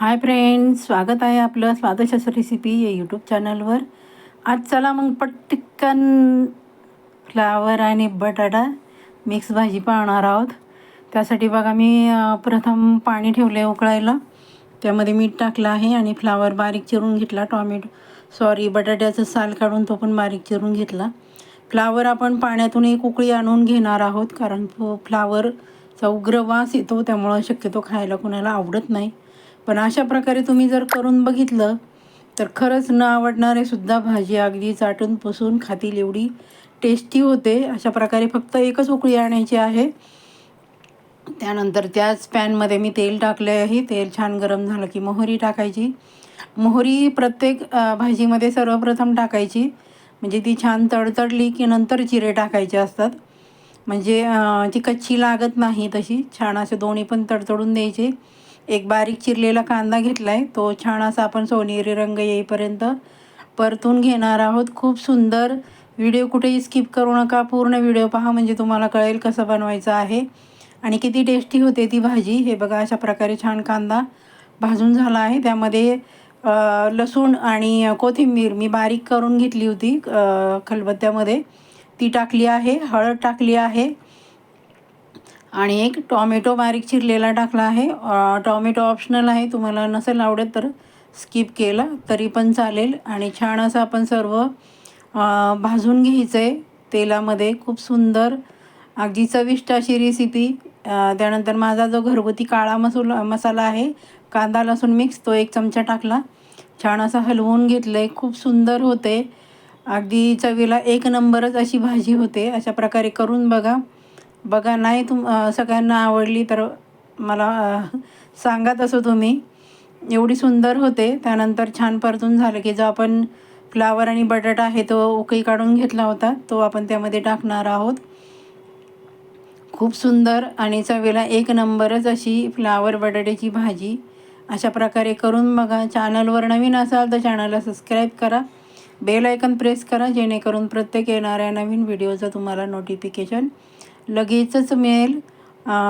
Hi friends स्वागत आहे आपलं स्वादशस रेसिपी या यूट्यूब चॅनलवर आज चला मग पटकन फ्लावर आणि बटाटा मिक्स भाजी पाहणार आहोत. त्यासाठी बघा मी प्रथम पाणी ठेवलं आहे उकळायला. त्यामध्ये मीठ टाकलं आहे आणि फ्लावर बारीक चिरून घेतला. टॉमॅटो सॉरी बटाट्याचं साल काढून तो पण बारीक चिरून घेतला. फ्लावर आपण पाण्यातून एक उकळी आणून घेणार आहोत कारण फ्लावरचा उग्र वास येतो त्यामुळं शक्यतो खायला कोणाला आवडत नाही. पण अशा प्रकारे तुम्ही जर करून बघितलं तर खरंच न आवडणारे सुद्धा भाजी अगदी चाटून पुसून खातील एवढी टेस्टी होते. अशा प्रकारे फक्त एकच उकळी आणायची आहे. त्यानंतर त्याच पॅनमध्ये मी तेल टाकले आहे. तेल छान गरम झालं की मोहरी टाकायची. मोहरी प्रत्येक भाजीमध्ये सर्वप्रथम टाकायची. म्हणजे ती छान तडतडली की नंतर जिरे टाकायचे असतात. म्हणजे ती कच्ची लागत नाही तशी. छान असे दोन्ही पण तडतडून द्यायचे. एक बारीक चिरलेला कांदा घेतला आहे तो छान असा आपण सोनेरी रंग येईपर्यंत परतून घेणार आहोत. खूप सुंदर व्हिडिओ कुठेही स्किप करू नका. पूर्ण व्हिडिओ पहा म्हणजे तुम्हाला कळेल कसं बनवायचं आहे. आणि किती टेस्टी होते ती भाजी. हे बघा अशा प्रकारे छान कांदा भाजून झाला आहे. त्यामध्ये लसूण आणि कोथिंबीर मी बारीक करून घेतली होती खलबत्त्यामध्ये. ती टाकली आहे हळद टाकली आहे. आणि एक टॉमॅटो बारीक चिरलेला टाकला आहे. टॉमॅटो ऑप्शनल आहे. तुम्हाला नसेल आवडत तर स्किप केला तरी पण चालेल. आणि छान असं आपण सर्व भाजून घ्यायचं आहे तेलामध्ये. खूप सुंदर अगदी चविष्ट अशी रेसिपी त्यानंतर माझा जो घरगुती काळा मसुला मसाला आहे कांदा लसूण मिक्स तो एक चमचा टाकला. छान असं हलवून घेतलं आहे खूप सुंदर होते. अगदी चवीला एक नंबरच अशी भाजी होते. अशा प्रकारे करून बघा. बघा नाही तुम सगळ्यांना आवडली तर मला अ, सांगा तसं तुम्ही. एवढी सुंदर होते त्यानंतर छान परतून झालं की जो आपण फ्लावर आणि बटाटा आहे तो उकळी काढून घेतला होता तो आपण त्यामध्ये टाकणार आहोत. खूप सुंदर आणि चवीला एक नंबरच अशी फ्लावर बटाट्याची भाजी. अशा प्रकारे करून बघा चॅनलवर नवीन असाल तर चॅनलला सबस्क्राईब करा. बेल आयकन प्रेस करा जेणेकरून प्रत्येक येणाऱ्या नवीन व्हिडिओचं तुम्हाला नोटिफिकेशन लगेचच मिळेल.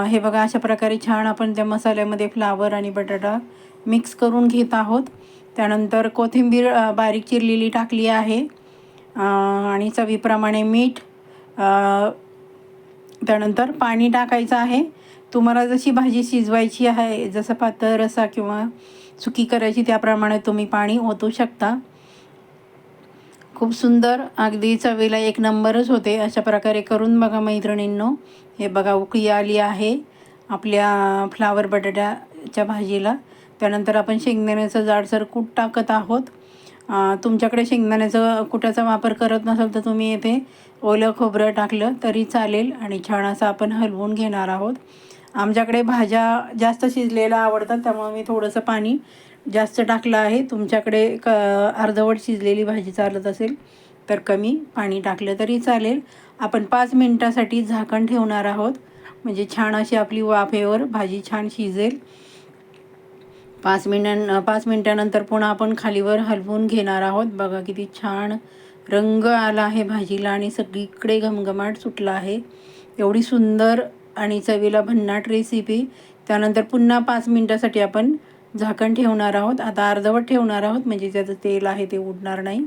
हे बघा अशा प्रकारे छान आपण त्या मसाल्यामध्ये फ्लावर आणि बटाटा मिक्स करून घेत आहोत. त्यानंतर कोथिंबीर बारीक चिरलेली टाकली आहे. आणि चवीप्रमाणे मीठ त्यानंतर पाणी टाकायचं आहे. तुम्हाला जशी भाजी शिजवायची आहे जसं पातळ रसा किंवा सुकी करायची त्याप्रमाणे तुम्ही पाणी ओतू शकता. खूप सुंदर. अगदी चवीला एक नंबरच होते. अशा प्रकारे करून बघा मैत्रिणींनो. हे बघा उकळी आली आहे आपल्या फ्लावर बटाट्याच्या भाजीला. त्यानंतर आपण शेंगदाण्याचं जाडसर कूट टाकत आहोत. तुमच्याकडे शेंगदाण्याचं कुटाचा वापर करत नसाल तर तुम्ही येथे ओलं खोबरं टाकलं तरी चालेल आणि छान असं आपण हलवून घेणार आहोत. आमच्याकडे भाज्या जास्त शिजलेल्या आवडतात त्यामुळे मी थोडंसं पाणी जास्त टाकलं आहे. तुमच्याकडे क अर्धवट शिजलेली भाजी चालत असेल तर कमी पाणी टाकलं तरी चालेल. आपण पाच मिनटासाठी झाकण ठेवणार आहोत. म्हणजे छान अशी आपली वाफेवर भाजी छान शिजेल. पाच मिनिटां पाच मिनटानंतर पुन्हा आपण खालीवर हलवून घेणार आहोत. बघा किती छान रंग आला आहे भाजीला आणि सगळीकडे घमघमाट सुटला आहे. एवढी सुंदर आणि चवीला भन्नाट रेसिपी त्यानंतर पुन्हा पाच मिनटासाठी आपण झाकण ठेवणार आहोत. आता अर्धवट ठेवणार आहोत म्हणजे त्याचं तेल आहे ते उडणार नाही.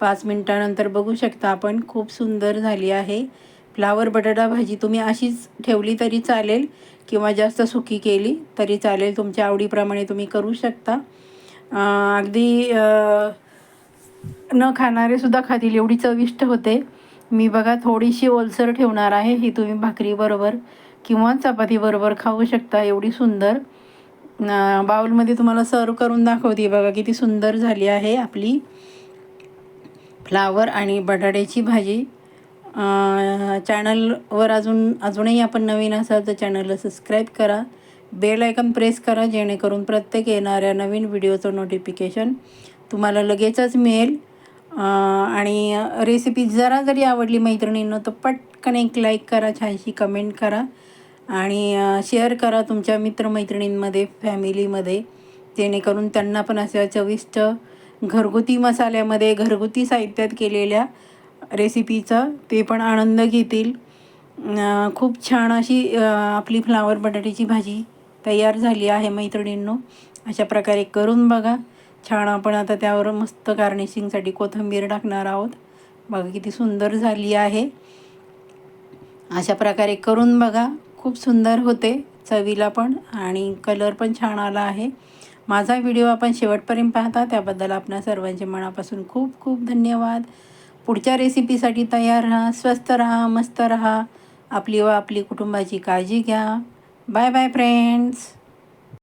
पाच मिनटानंतर बघू शकता आपण खूप सुंदर झाली आहे. फ्लावर बटाटा भाजी तुम्ही अशीच ठेवली तरी चालेल किंवा जास्त सुकी केली तरी चालेल. तुमच्या आवडीप्रमाणे तुम्ही करू शकता. अगदी न खाणारे सुद्धा खातील एवढी चविष्ट होते. मी बघा थोडीशी ओलसर ठेवणार आहे. ही तुम्ही भाकरीबरोबर किंवा चपातीबरोबर खाऊ शकता. एवढी सुंदर बाउलमध्ये तुम्हाला सर्व करून दाखवते. बघा किती सुंदर झाली आहे आपली फ्लावर आणि बटाट्याची भाजी. चॅनलवर अजून अजूनही आपण नवीन असाल तर चॅनलला सबस्क्राईब करा. बेल आयकन प्रेस करा जेणेकरून प्रत्येक येणाऱ्या नवीन व्हिडिओचं नोटिफिकेशन तुम्हाला लगेचच मिळेल. आणि रेसिपी जरा जरी आवडली मैत्रिणींना तर पटकन एक लाईक करा छानशी कमेंट करा. आणि शेअर करा तुमच्या मित्रमैत्रिणींमध्ये फॅमिलीमध्ये जेणेकरून त्यांना पण अशा चविष्ट घरगुती मसाल्यामध्ये घरगुती साहित्यात केलेल्या रेसिपीचा ते पण आनंद घेतील. खूप छान अशी आपली फ्लावर बटाट्याची भाजी तयार झाली आहे मैत्रिणींनो. अशा प्रकारे करून बघा. छान आपण आता त्यावर मस्त गार्निशिंगसाठी कोथिंबीर टाकणार आहोत. बघा किती सुंदर झाली आहे. अशा प्रकारे करून बघा. खूप सुंदर होते चवीला पण आणि कलर पण छान आला आहे. माझा व्हिडिओ आपण शेवटपर्यंत पाहता त्याबद्दल आपणा सर्वांचे मनापासून खूप खूप धन्यवाद. पुढच्या रेसिपीसाठी तयार राहा स्वस्त राहा मस्त राहा. आपली व आपली कुटुंबाची काळजी घ्या. Bye bye friends